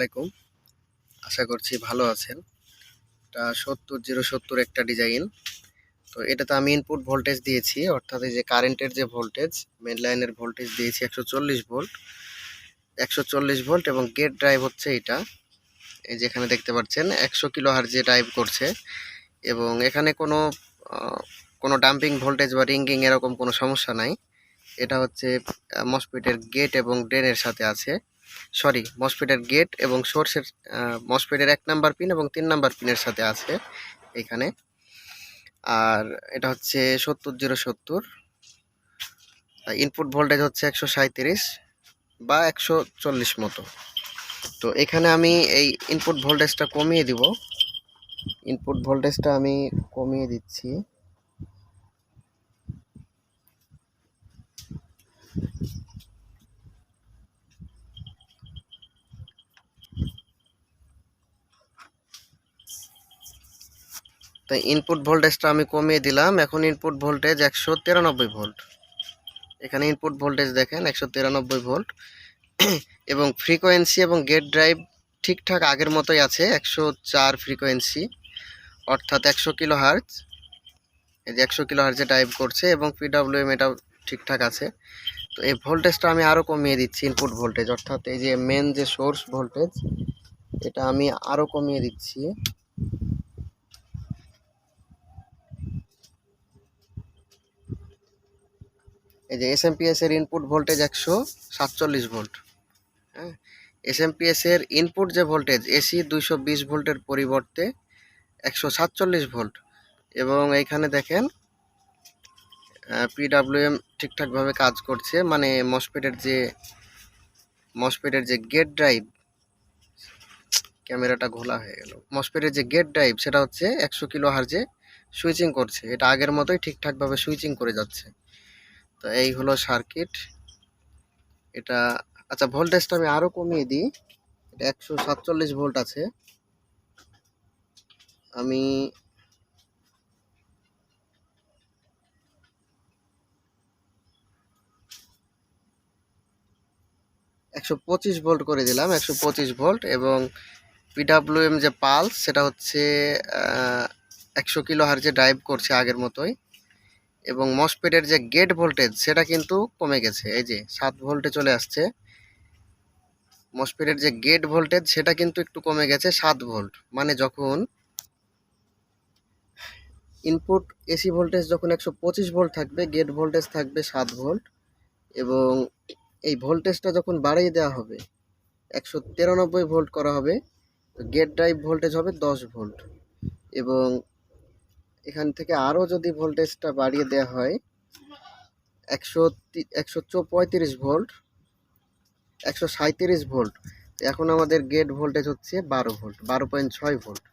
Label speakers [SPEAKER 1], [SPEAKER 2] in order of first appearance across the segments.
[SPEAKER 1] আলাইকুম। আশা করছি ভালো আছেন। এটা সত্তর, জিরো সত্তর একটা ডিজাইন তো এটাতে আমি ইনপুট ভোল্টেজ দিয়েছি, অর্থাৎ এই যে কারেন্টের যে ভোল্টেজ মেন লাইনের ভোল্টেজ দিয়েছি একশো চল্লিশ ভোল্ট একশো চল্লিশ ভোল্ট এবং গেট ড্রাইভ হচ্ছে এটা। এই যে এখানে দেখতে পাচ্ছেন, একশো কিলো হার যে ড্রাইভ করছে। এবং এখানে কোনো কোনো ডাম্পিং ভোল্টেজ বা রিঙ্গিং এরকম কোনো সমস্যা নাই। এটা হচ্ছে মসপিটের গেট এবং ড্রেনের সাথে আছে। সরি, মসফেটের গেট এবং সোর্সের মসফেটের এক নাম্বার পিন এবং তিন নাম্বার পিনের সাথে আছে এখানে। আর এটা হচ্ছে সত্তর জিরো সত্তর। ইনপুট ভোল্টেজ হচ্ছে একশো সাঁত্রিশ বা একশো চল্লিশ মতো। তো এখানে আমি এই ইনপুট ভোল্টেজটা কমিয়ে দিব। ইনপুট ভোল্টেজটা আমি কমিয়ে দিচ্ছি। তো ইনপুট ভোল্টেজটা আমি কমিয়ে দিলাম। এখন ইনপুট ভোল্টেজ একশো তিরানব্বই ভোল্ট এখানে ইনপুট ভোল্টেজ দেখেন, একশো তিরানব্বই ভোল্ট এবং ফ্রিকোয়েন্সি এবং গেট ড্রাইভ ঠিকঠাক আগের মতোই আছে, একশো চার ফ্রিকোয়েন্সি অর্থাৎ একশো কিলো হার্জ এই যে একশো কিলো হার্জে ড্রাইভ করছে এবং পিডাব্লিউএম এটাও ঠিকঠাক আছে। তো এই ভোল্টেজটা আমি আরও কমিয়ে দিচ্ছি ইনপুট ভোল্টেজ অর্থাৎ এই যে মেন যে সোর্স ভোল্টেজ এটা আমি আরও কমিয়ে দিচ্ছি। এই যে এসএমপিএস এর ইনপুট ভোল্টেজ একশো সাতচল্লিশ ভোল্ট হ্যাঁ? এসএমপিএস এর ইনপুট যে ভোল্টেজ এসি দুইশো বিশ ভোল্টের পরিবর্তে একশো সাতচল্লিশ ভোল্ট এবং এইখানে দেখেন পিডাব্লিউএম ঠিকঠাকভাবে কাজ করছে মানে মসপেটের যে মসপেটের যে গেট ড্রাইভ ক্যামেরাটা ঘোলা হয়ে গেল। মসপেটের যে গেট ড্রাইভ সেটা হচ্ছে একশো কিলো হার্জে সুইচিং করছে। এটা আগের মতোই ঠিকঠাকভাবে সুইচিং করে যাচ্ছে। তো এই হলো সার্কিট এটা আচ্ছা ভোল্টেজটা আমি আরও কমিয়ে দিই। এটা একশো সাতচল্লিশ ভোল্ট আছে। আমি একশো পঁচিশ ভোল্ট করে দিলাম, একশো পঁচিশ ভোল্ট এবং পিডাব্লিউএম যে পালস সেটা হচ্ছে একশো কিলো হার্জে ড্রাইভ করছে আগের মতোই। এবং মসপেটের যে গেট ভোল্টেজ সেটা কিন্তু কমে গেছে। এই যে সাত ভোল্টে চলে আসছে। মসপেটের যে গেট ভোল্টেজ সেটা কিন্তু একটু কমে গেছে সাত ভোল্ট মানে যখন ইনপুট এসি ভোল্টেজ যখন একশো পঁচিশ ভোল্ট থাকবে গেট ভোল্টেজ থাকবে সাত ভোল্ট এবং এই ভোল্টেজটা যখন বাড়িয়ে দেওয়া হবে, একশো তিরানব্বই ভোল্ট করা হবে গেট ড্রাইভ ভোল্টেজ হবে দশ ভোল্ট এবং এখান থেকে আরও যদি ভোল্টেজটা বাড়িয়ে দেওয়া হয়, একশো একশো পঁয়ত্রিশ ভোল্ট একশো সাঁত্রিশ ভোল্ট এখন আমাদের গেট ভোল্টেজ হচ্ছে বারো ভোল্ট বারো পয়েন্ট ছয় ভোল্ট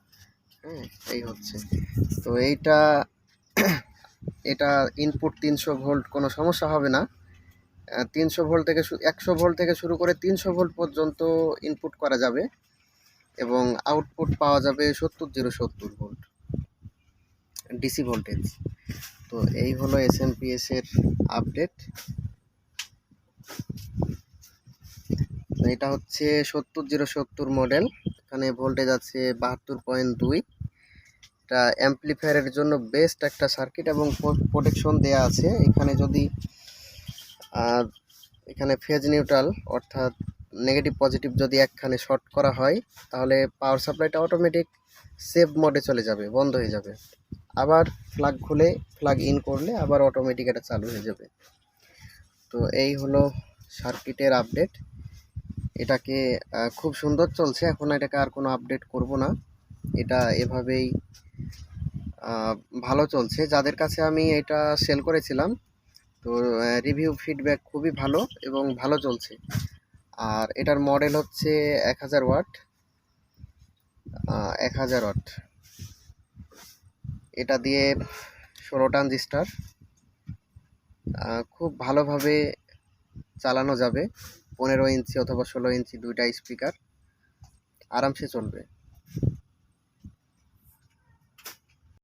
[SPEAKER 1] হ্যাঁ এই হচ্ছে। তো এইটা, এটা ইনপুট তিনশো ভোল্ট কোনো সমস্যা হবে না। তিনশো ভোল্ট থেকে একশো ভোল্ট থেকে শুরু করে তিনশো ভোল্ট পর্যন্ত ইনপুট করা যাবে এবং আউটপুট পাওয়া যাবে সত্তর, জিরো সত্তর ভোল্ট ডিসি ভোল্টেজ। তো এই হলো এস এম পি এস এর আপডেট এটা হচ্ছে সত্তর জিরো সত্তর মডেল এখানে ভোল্টেজ আছে বাহাত্তর পয়েন্ট দুই। এটা অ্যাম্পলিফায়ারের জন্য বেস্ট একটা সার্কিট এবং প্রোটেকশন দেয়া আছে। এখানে যদি এখানে ফেজ নিউট্রাল অর্থাৎ নেগেটিভ পজিটিভ যদি একখানে শর্ট করা হয়, তাহলে পাওয়ার সাপ্লাইটা অটোমেটিক সেভ মোডে চলে যাবে, বন্ধ হয়ে যাবে। আবার ফ্লাগ খুলে ফ্লাগ ইন করলে আবার অটোমেটিক এটা চালু হয়ে যাবে। তো এই হলো সার্কিটের আপডেট এটাকে খুব সুন্দর চলছে। এখন এটাকে আর কোনো আপডেট করব না। এটা এভাবেই ভালো চলছে। যাদের কাছে আমি এটা সেল করেছিলাম, তো রিভিউ ফিডব্যাক খুবই ভালো এবং ভালো চলছে। আর এটার মডেল হচ্ছে এক হাজার ওয়াট। এক হাজার ওয়াট। এটা দিয়ে ষোলো ট্রানজিস্টার খুব ভালোভাবে চালানো যাবে। পনেরো ইঞ্চি অথবা ষোলো ইঞ্চি দুইটা স্পিকার। আরামসে চলবে।